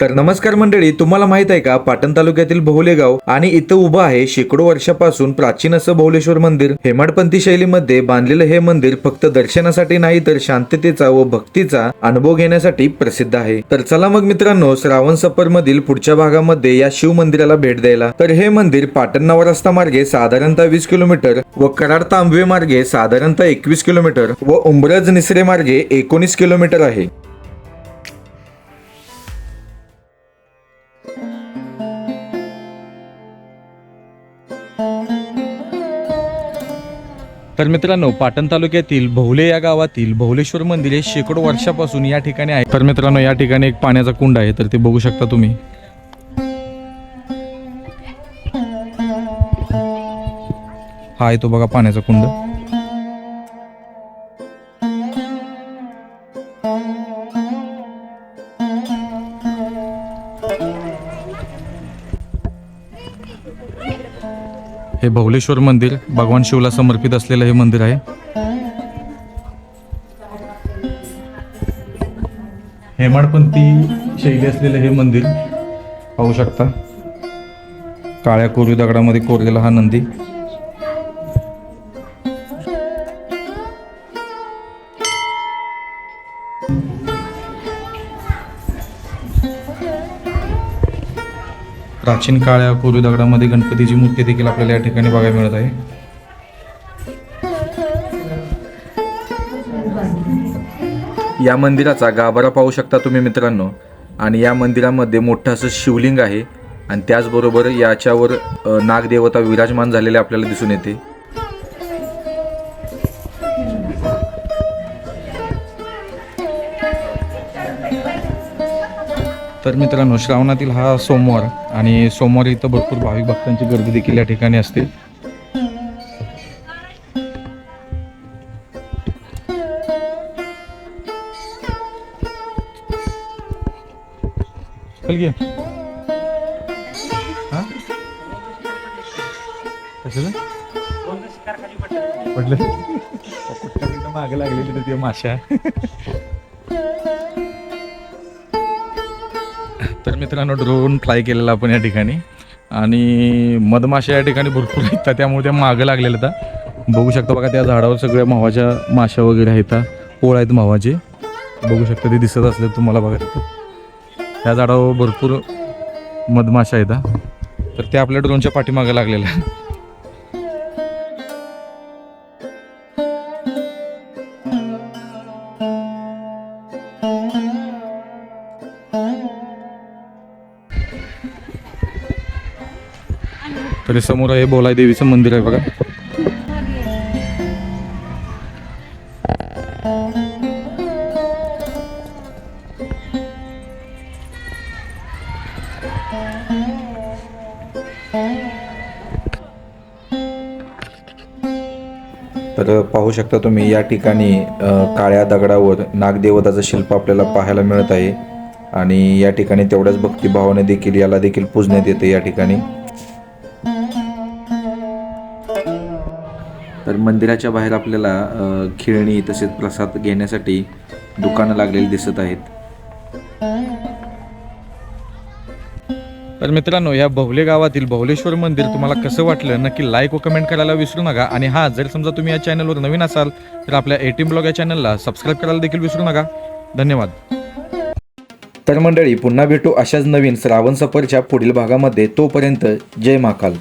तर नमस्कार मंडळी तुम्हाला माहीत आहे का पाटण तालुक्यातील बहुले गाव आणि इथं उभं आहे शेकडो वर्षापासून प्राचीन असं बहुलेश्वर मंदिर. हेमाडपंथी शैलीमध्ये बांधलेलं हे मंदिर फक्त दर्शनासाठी नाही तर शांततेचा व भक्तीचा अनुभव घेण्यासाठी प्रसिद्ध आहे. तर चला मग मित्रांनो श्रावण सफर मधील पुढच्या भागामध्ये या शिव मंदिराला भेट द्यायला. तर हे मंदिर पाटण नवा रस्ता मार्गे साधारणतः वीस किलोमीटर व कराड तांबवे मार्गे साधारणतः एकवीस किलोमीटर व उंबरज निसरे मार्गे एकोणीस किलोमीटर आहे. तर मित्रांनो पाटण तालुक्यातील भोवले या गावातील भोवलेश्वर मंदिर हे शेकडो वर्षापासून या ठिकाणी आहे. तर मित्रांनो या ठिकाणी एक पाण्याचा कुंड आहे तर ते बघू शकता तुम्ही. हा आहे तो बघा पाण्याचा कुंड. हे भवलेश्वर मंदिर भगवान शिवला समर्पित असलेलं हे मंदिर आहे. हेमाडपंथी शैली असलेलं हे मंदिर पाहू शकता. काळ्या कोरी दगडामध्ये कोरलेला हा नंदी. प्राचीन काळ्या कोरीव दगडामध्ये गणपतीची मूर्ती देखील आपल्याला या ठिकाणी बघायला मिळत आहे. या मंदिराचा गाभारा पाहू शकता तुम्ही मित्रांनो. आणि या मंदिरामध्ये मोठं असं शिवलिंग आहे. आणि त्याचबरोबर याच्यावर नागदेवता विराजमान झालेले आपल्याला दिसून येते. तर मित्रांनो श्रावणातील हा सोमवार आणि सोमवारी इथं भरपूर भाविक भक्तांची गर्दी देखील या ठिकाणी असते. चल पडलं मागे लागलेली ते माशा? तर मित्रांनो ड्रोन फ्लाय केलेला आपण या ठिकाणी. आणि मधमाशा या ठिकाणी भरपूर आहेत त्यामुळे त्या मागं लागलेल्या आता बघू शकता बघा त्या झाडावर सगळ्या मावाच्या माशा वगैरे आहेत पोळ आहेत मावाचे बघू शकता ते दिसत असले तुम्हाला बघा त्या झाडावर भरपूर मधमाशा आहेत तर त्या आपल्या ड्रोनच्या पाठीमागं लागलेल्या तरी समोर हे बोलाय देवीचं मंदिर आहे बघा. तर पाहू शकता तुम्ही या ठिकाणी काळ्या दगडावर नागदेवताचं शिल्प आपल्याला पाहायला मिळत आहे. आणि या ठिकाणी तेवढ्याच भक्तिभावाने देखील याला देखील पूजण्यात येते या ठिकाणी. तर मंदिराच्या बाहेर आपल्याला खेळणी तसेच प्रसाद घेण्यासाठी दुकानं लागलेली दिसत आहेत. तर मित्रांनो या भवले गावातील भवलेश्वर मंदिर तुम्हाला कसं वाटलं? नक्की लाईक व कमेंट करायला विसरू नका. आणि हा जर समजा तुम्ही या चॅनलवर नवीन असाल तर आपल्या एटीएम ब्लॉग या चॅनलला सबस्क्राईब करायला देखील विसरू नका. धन्यवाद. तर मंडळी पुन्हा भेटू अशाच नवीन श्रावण सफरच्या पुढील भागामध्ये. तोपर्यंत जय महाकाल.